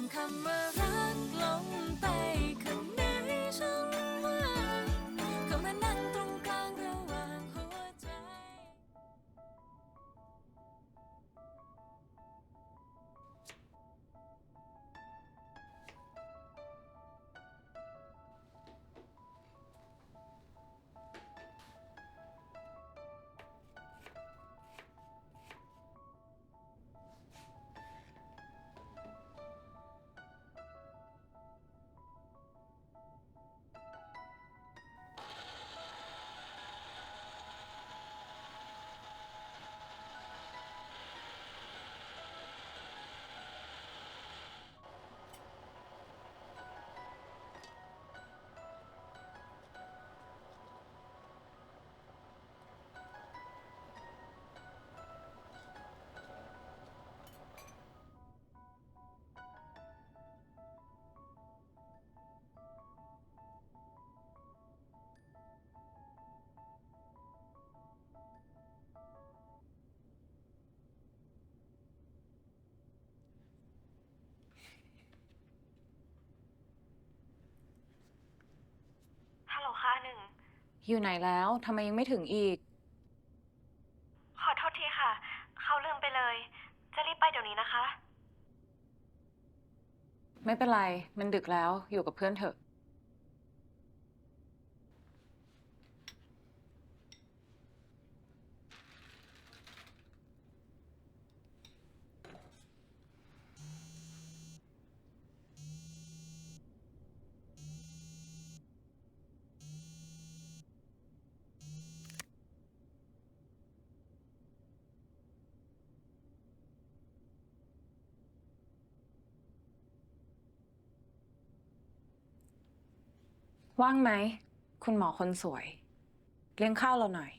มคำว่ารัก อยู่ไหนแล้วทำไมยังไม่ถึงอีก ขอโทษทีค่ะ เขาลืมไปเลย จะรีบไปเดี๋ยวนี้นะคะ ไม่เป็นไร มันดึกแล้วอยู่กับเพื่อนเถอะ ว่างไหม คุณหมอคนสวย เลี้ยงข้าวเราหน่อย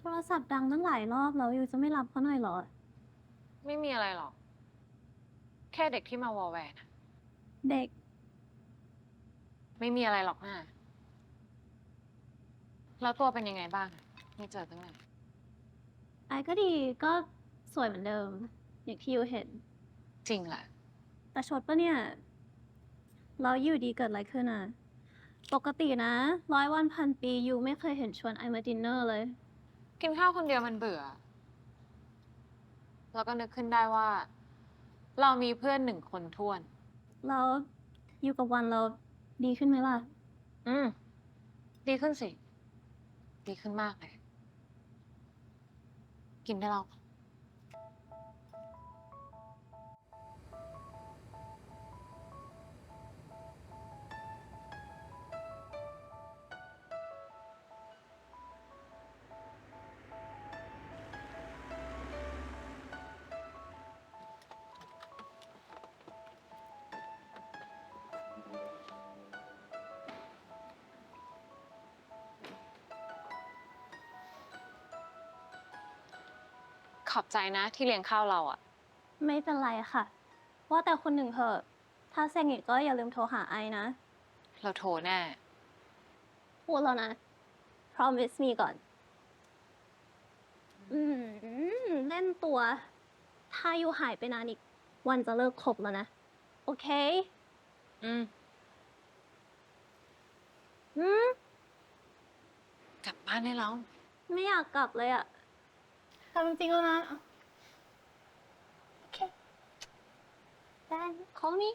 โทรศัพท์ดังตั้งหลายรอบแล้วยูจะไม่รับเขาหน่อยเหรอ ไม่มีอะไรหรอก แค่เด็กที่มาวอลแวร์นะเด็ก ไม่มีอะไรหรอกนะแล้วตัวเป็นยังไงบ้างไม่เจอตั้งนานไอ้ก็ดีก็สวยเหมือนเดิม อย่างที่ยูเห็น จริงแหละ แต่ชดปะเนี่ย เราอยู่ดีเกิดอะไรขึ้นอะ ปกตินะ ร้อยวันพันปียูไม่เคยเห็นชวนไอมาดินเนอร์เลย กินข้าวคนเดียวมันเบื่อ แล้วก็นึกขึ้นได้ว่า เรามีเพื่อนหนึ่งคนท้วนแล้วอยู่กับวันเราดีขึ้นไหมล่ะ อืม ดีขึ้นสิ ดีขึ้นมากเลย กินได้แล้ว อบใจนะที่เลี้ยงข้าวเราอะไม่เป็นไรค่ะ ว่าแต่คนหนึ่งเถอะ ถ้าเซ็งอีกก็อย่าลืมโทรหาไอนะ เราโทรแน่ พูดแล้วนะ promise me ก่อน อืมเล่นตัว ถ้าอยู่หายไปนานอีก วันจะเลิกคบแล้วนะ โอเค อืมอืม กลับบ้านได้แล้ว ไม่อยากกลับเลยอะ something on. Okay. Then call me.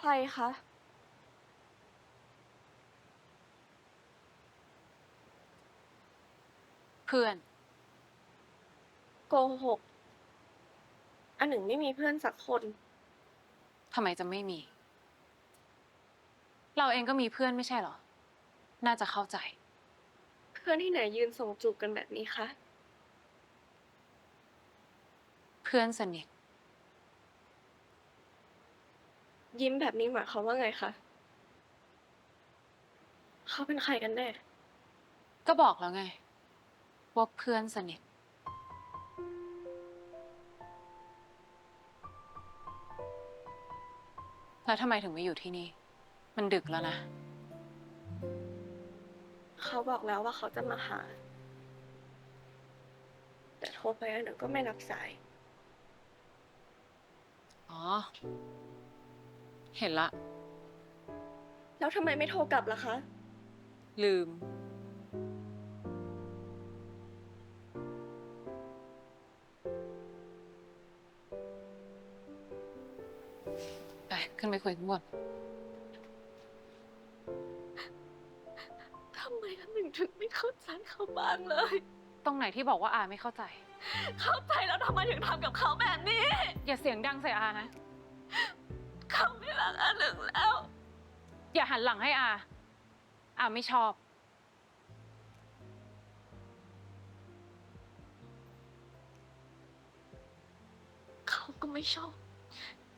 ใครคะ เพื่อน โกหก อันหนึ่งไม่มีเพื่อนสักคน ทำไมจะไม่มี เราเองก็มีเพื่อนไม่ใช่เหรอ น่าจะเข้าใจ เพื่อนที่ไหนยืนส่งจูบกันแบบนี้คะ เพื่อนสนิท ยิ้มแบบนี้หมายความว่าไงคะ เขาเป็นใครกันแน่ ก็บอกแล้วไง ว่าเพื่อนสนิท แล้วทำไมถึงไม่อยู่ที่นี่ มันดึกแล้วนะ เขาบอกแล้วว่าเขาจะมาหา แต่โทรไปอันหนึ่งก็ไม่รับสาย อ๋อ เห็นละ แล้วทำไมไม่โทรกลับล่ะคะ ลืม ไป ขึ้นไปคุยข้างบนทำไมอันหนึ่งถึงไม่เข้าใจเขาบ้างเลย ตรงไหนที่บอกว่าอาไม่เข้าใจ เข้าใจแล้วทำไมถึงทำกับเขาแบบนี้ อย่าเสียงดังใส่อานะ เขาไม่รักอันหนึ่งแล้ว อย่าหันหลังให้อาอาไม่ชอบ เขาก็ไม่ชอบ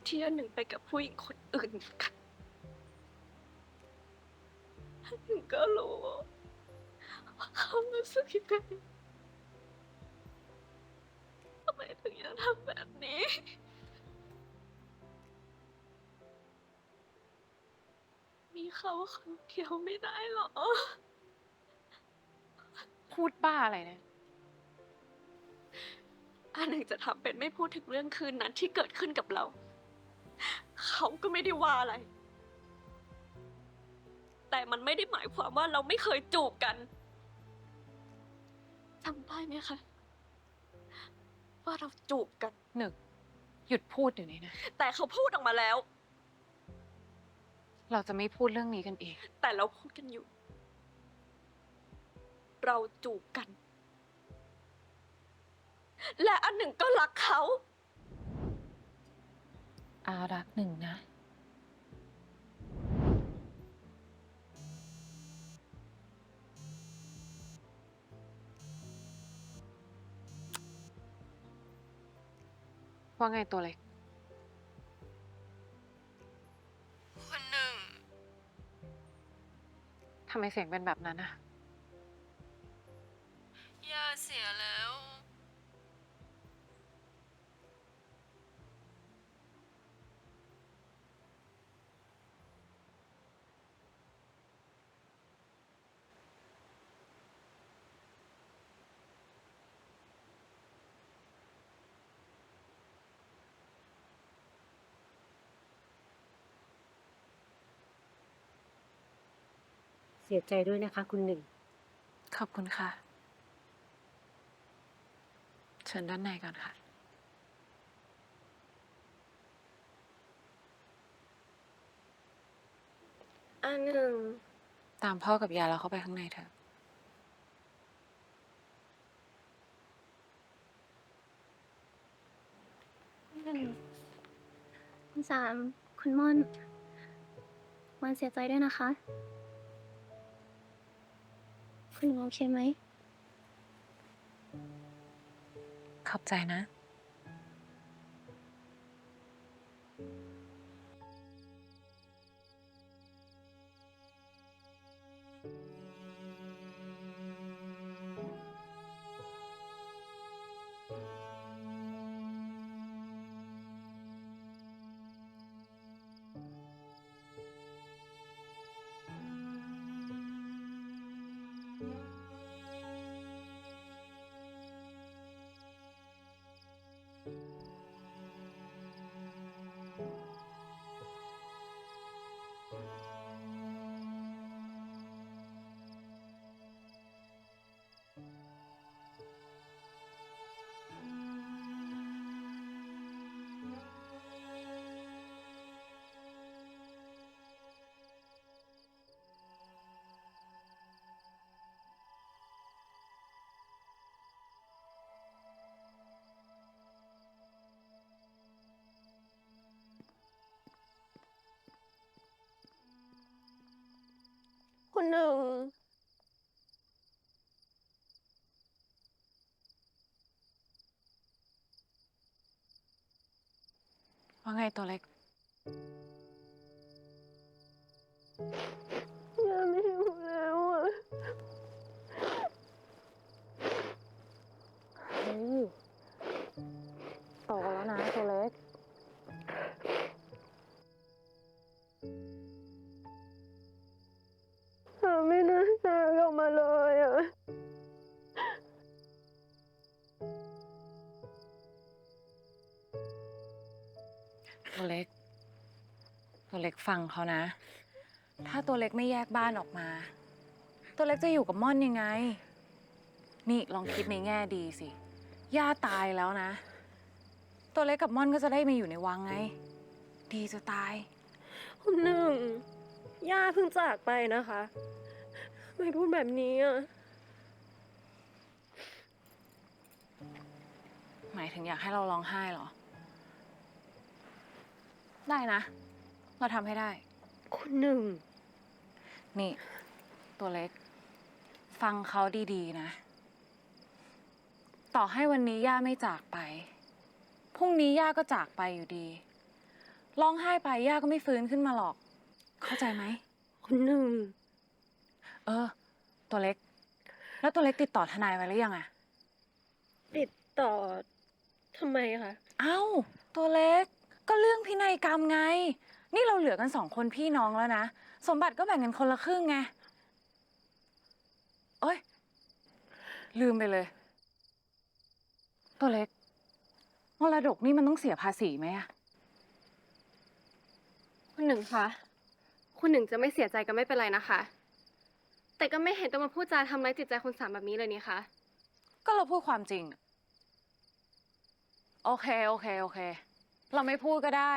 ที่อันหนึ่งไปกับผู้หญิงคนอื่นเหมือนกันอันหนึ่งก็รู้ว่าเขารู้สึกยังไงทำไมถึงยังทำแบบนี้ เขาคนเดียวไม่ได้หรอ พูดบ้าอะไรเนี่ยอันหนึ่งจะทำเป็นไม่พูดถึงเรื่องคืนนั้นที่เกิดขึ้นกับเรา เขาก็ไม่ได้ว่าอะไร แต่มันไม่ได้หมายความว่าเราไม่เคยจูบกันจำได้ไหมคะว่าเราจูบกัน หนึ่ง หยุดพูดเดี๋ยวนี้นะ แต่เขาพูดออกมาแล้ว เราจะไม่พูดเรื่องนี้กันเองแต่เราพูดกันอยู่ เราจูบกัน และอันหนึ่งก็รักเขา อารักหนึ่งนะ ว่าไงตัวเล็กำไมเสียงเป็นแบบนั้นอะ สียใจด้วยนะคะ คุณหนึ่ง ขอบคุณค่ะ เชิญด้านในก่อนค่ะ อันหนึ่ง ตามพ่อกับยายเราเข้าไปข้างในเถอะคุณสาม คุณม่อนมันเสียใจด้วยนะคะ คุณหนูโอเคไหม ขอบใจนะ คุณหนึ่งว่าไงตัวเล็ก เล็กฟังเขานะ ถ้าตัวเล็กไม่แยกบ้านออกมา ตัวเล็กจะอยู่กับม่อนยังไง นี่ลองคิดในแง่ดีสิ ย่าตายแล้วนะ ตัวเล็กกับม่อนก็จะได้มาอยู่ในวังไง ดีจะตาย คุณหนึ่ง ย่าเพิ่งจากไปนะคะทำไม่พูดแบบนี้อะ หมายถึงอยากให้เราร้องไห้เหรอ ได้นะ เราทำให้ได้ คุณหนึ่ง นี่ ตัวเล็ก ฟังเขาดีๆนะ ต่อให้วันนี้ย่าไม่จากไป พรุ่งนี้ย่าก็จากไปอยู่ดีร้องไห้ไปย่าก็ไม่ฟื้นขึ้นมาหรอก เข้าใจไหม คุณหนึ่ง เออ ตัวเล็ก แล้วตัวเล็กติดต่อทนายไว้หรือยังอะติดต่อทำไมคะ เอ้า ตัวเล็ก ก็เรื่องพินัยกรรมไง นี่เราเหลือกันสองคนพี่น้องแล้วนะ สมบัติก็แบ่งกันคนละครึ่งไง เอ้ย ลืมไปเลย ตัวเล็ก มรดกนี่มันต้องเสียภาษีไหมอะคุณหนึ่งคะ คุณหนึ่งจะไม่เสียใจก็ไม่เป็นไรนะคะ แต่ก็ไม่เห็นต้องมาพูดจาทำร้ายจิตใจคุณสามแบบนี้เลยนี่คะ ก็เราพูดความจริง โอเค โอเค โอเค เราไม่พูดก็ได้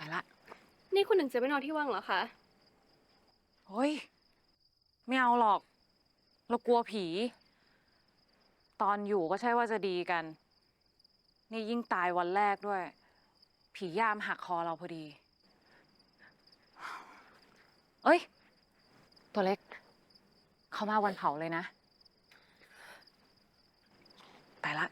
ไปละ นี่คุณหนึ่งจะไม่นอนที่ว่างเหรอคะ เฮ้ย ไม่เอาหรอก เรากลัวผี ตอนอยู่ก็ใช่ว่าจะดีกัน นี่ยิ่งตายวันแรกด้วย ผีย่ามหักคอเราพอดี เอ้ย ตัวเล็ก เขามาวันเผาเลยนะ ไปละ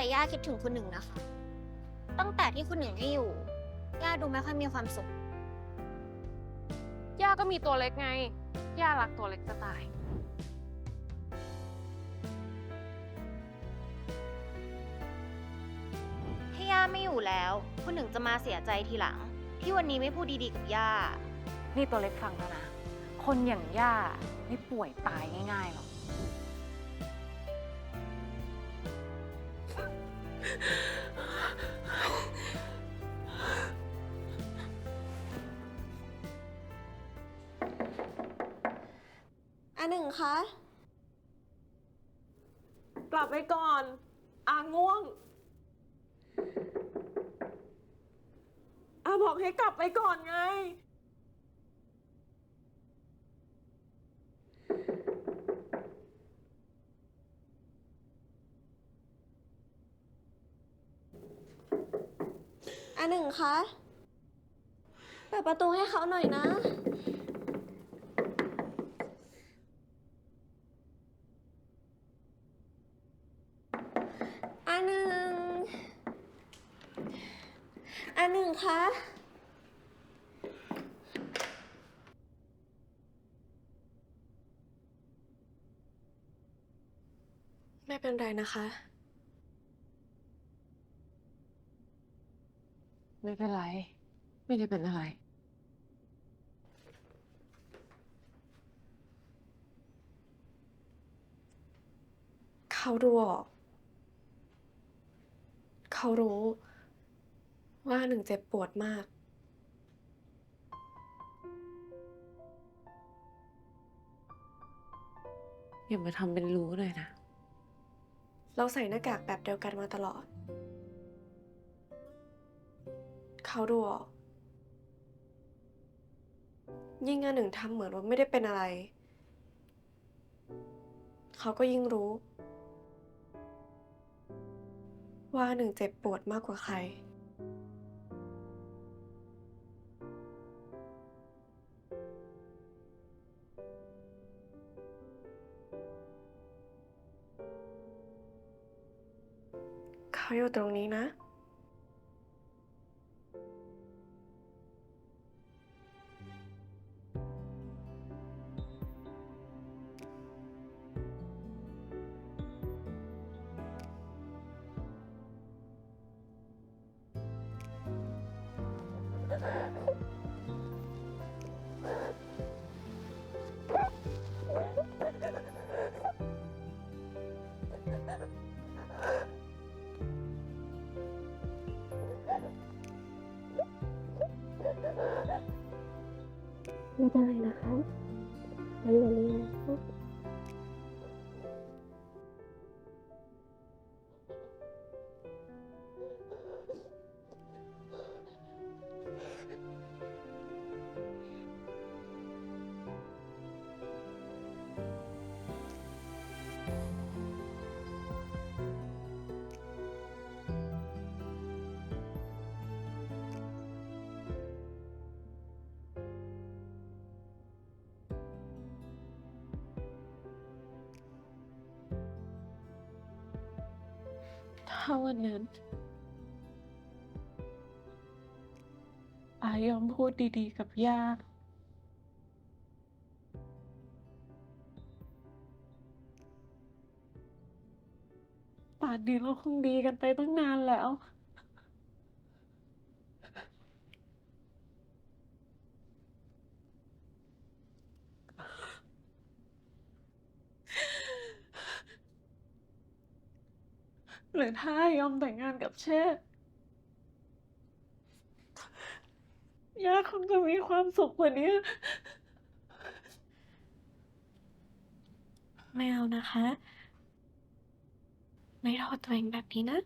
แต่ย่าคิดถึงคุณหนึ่งนะคะ ตั้งแต่ที่คุณหนึ่งไม่อยู่ ย่าดูไม่ค่อยมีความสุข ย่าก็มีตัวเล็กไง ย่ารักตัวเล็กจะตาย ถ้าย่าไม่อยู่แล้ว คุณหนึ่งจะมาเสียใจทีหลัง ที่วันนี้ไม่พูดดีๆกับย่า นี่ตัวเล็กฟังแล้วนะ คนอย่างย่าไม่ป่วยตายง่ายๆหรอก อันหนึ่งคะ กลับไปก่อน อาง่วง อาบอกให้กลับไปก่อนไง คะเปิดประตูให้เขาหน่อยนะ อันหนึ่ง อันหนึ่งคะไม่เป็นไรนะคะ ไม่เป็นไร ไม่ได้เป็นอะไร เขาดูออกเขารู้ ว่าหนึ่งเจ็บปวดมาก อย่ามาทำเป็นรู้เลยนะ เราใส่หน้ากากแบบเดียวกันมาตลอด เขาดูออก ยิ่งอันหนึ่งทำเหมือนว่าไม่ได้เป็นอะไร เขาก็ยิ่งรู้ ว่าหนึ่งเจ็บปวดมากกว่าใคร เขาอยู่ตรงนี้นะ ถ้าวันนั้นอายอมพูดดีๆ กับย่า ป่านนี้เราคงดีกันไปตั้งนานแล้ว หรือถ้ายอมแต่งงานกับเชษย่าคงจะมีความสุขกว่านี้ ไม่เอานะคะ ไม่โทษตัวเองแบบนี้นะ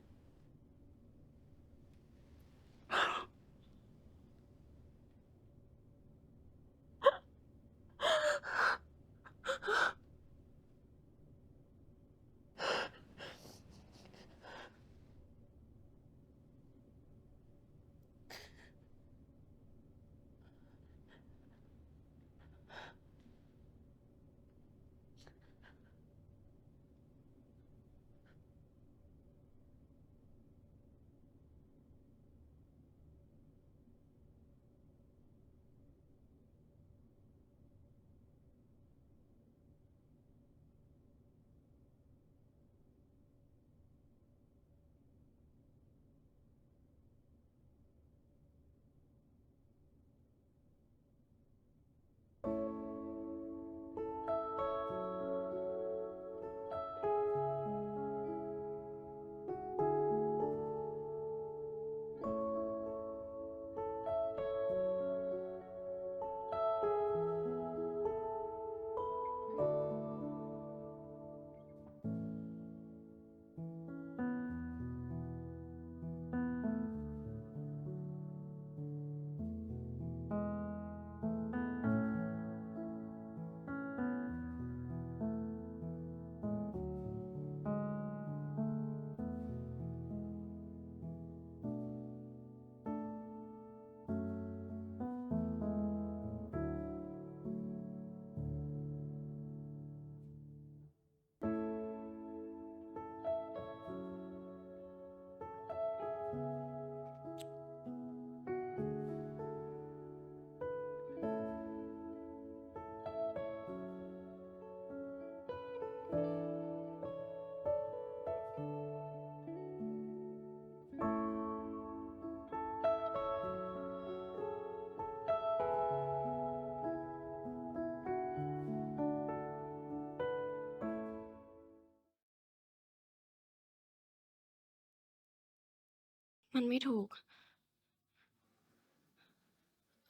มันไม่ถูก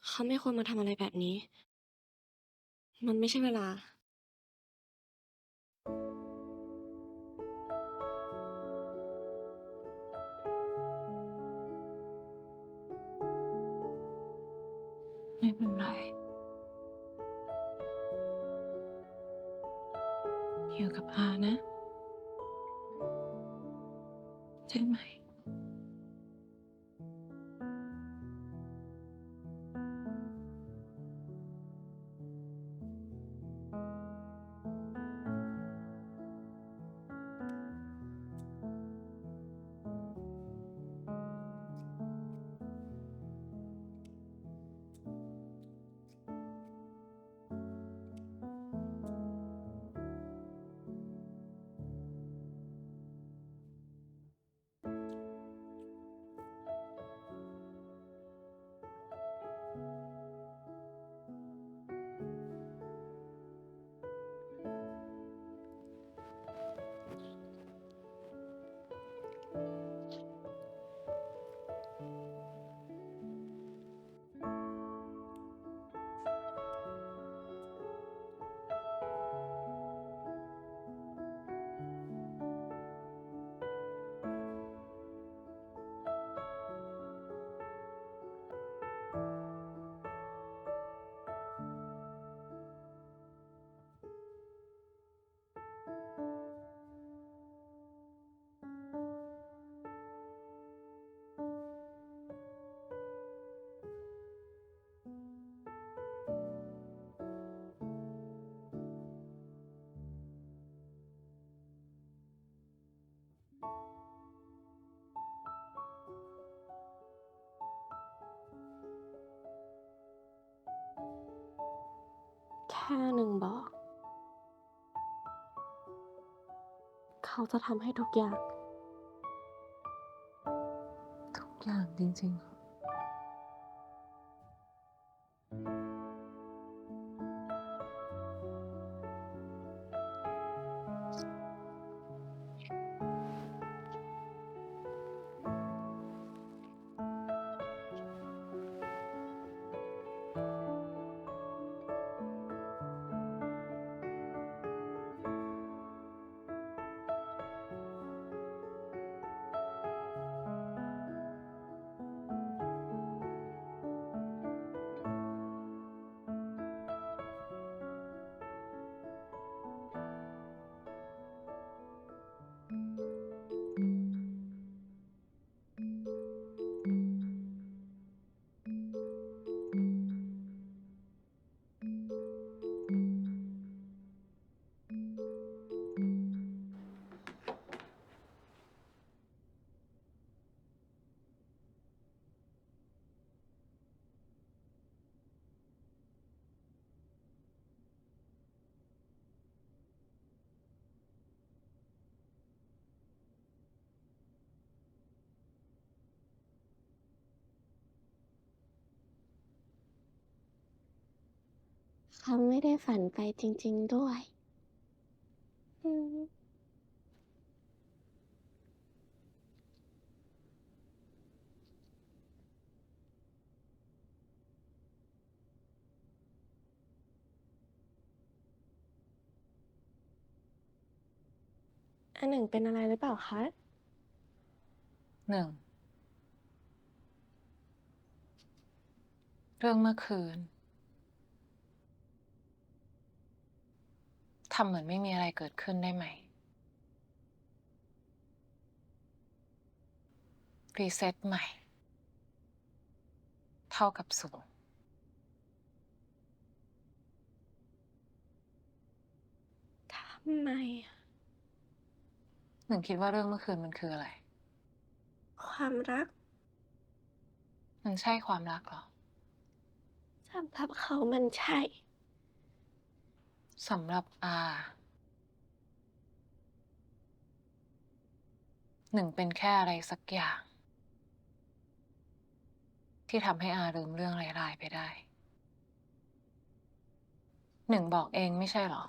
เขาไม่ควรมาทำอะไรแบบนี้ มันไม่ใช่เวลา ไม่เป็นไรอยู่กับอานะ ใช่ไหม ค่หนึ่งบอก เขาจะทำให้ทุกอย่าง ทุกอย่างจริงๆ เหรอเขาไม่ได้ฝันไปจริง ๆ ด้วยอืมอันหนึ่งเป็นอะไรหรือเปล่าคะ หนึ่ง เรื่องเมื่อคืน ทำเหมือนไม่มีอะไรเกิดขึ้นได้ไหม รีเซ็ตใหม่ เท่ากับศูนย์ทำไมหนึ่งคิดว่าเรื่องเมื่อคืนมันคืออะไร ความรัก มันใช่ความรักเหรอ สำหรับเขามันใช่ สำหรับอาหนึ่งเป็นแค่อะไรสักอย่าง ที่ทำให้อาลืมเรื่องร้ายๆไปได้ หนึ่งบอกเองไม่ใช่หรอ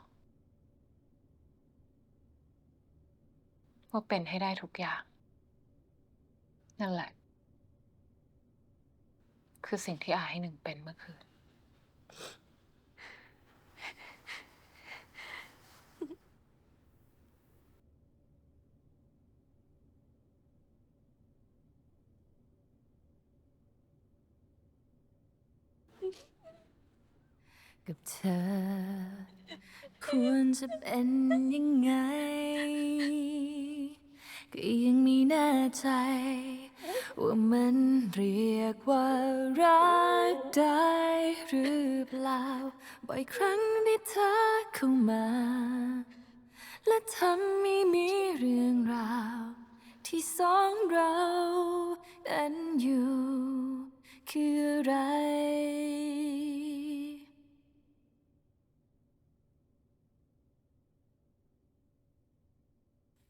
ว่าเป็นให้ได้ทุกอย่าง นั่นแหละ คือสิ่งที่อาให้หนึ่งเป็นเมื่อคืน กับเธอ ควรจะเป็นยังไง ก็ยังม่แน่ใจ ว่ามันเรียกว่ารักได้หรือเปล่า บ่อยครั้งที่เธอเข้ามา และทำให้มีเรื่องราว ที่สองเราเป็นอยู่ คืออะไร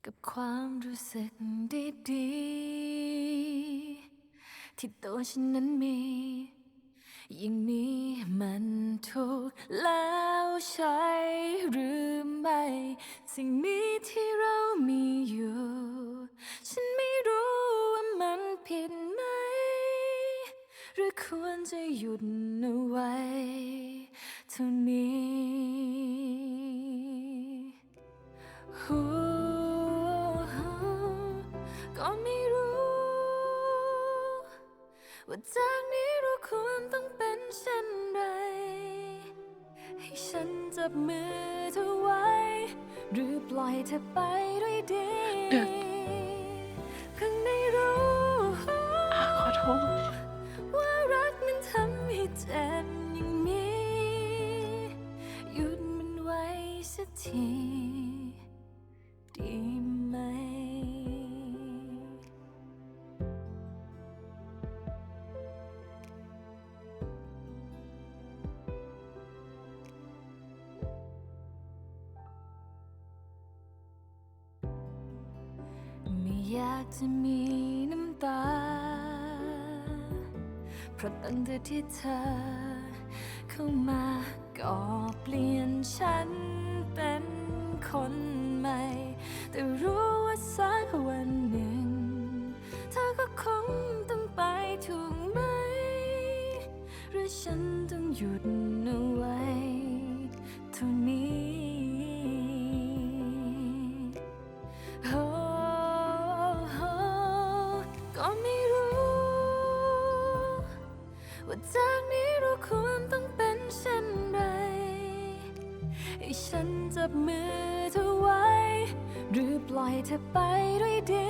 กับความรู้สึกดีๆ ที่ตัวฉันนั้นมีอย่างนี้มันถูกแล้วใช่หรือไม่ สิ่งนี้ที่เรามีอยู่ ฉันไม่รู้ว่ามันผิดไหม หรือควรจะหยุดเอาไว้เท่านี้ จากนี้เราควรต้องเป็นเช่นไร ให้ฉันจับมือเธอไว้ หรือปล่อยเธอไปด้วยดีเดี๋ยวเพิ่งได้รู้อาขอโทษ ไม่อยากจะมีน้ำตา เพราะตั้งแต่ที่เธอ เข้ามาก็เปลี่ยนฉันเป็นคนใหม่ แต่รู้ว่าสักวันหนึ่ง เธอก็คงต้องไปถูกไหม หรือฉันต้องหยุดเอ ว่าจากนี้เราควรต้องเป็นเช่นไร ให้ฉันจับมือเธอไว้ หรือปล่อยเธอไปด้วยดี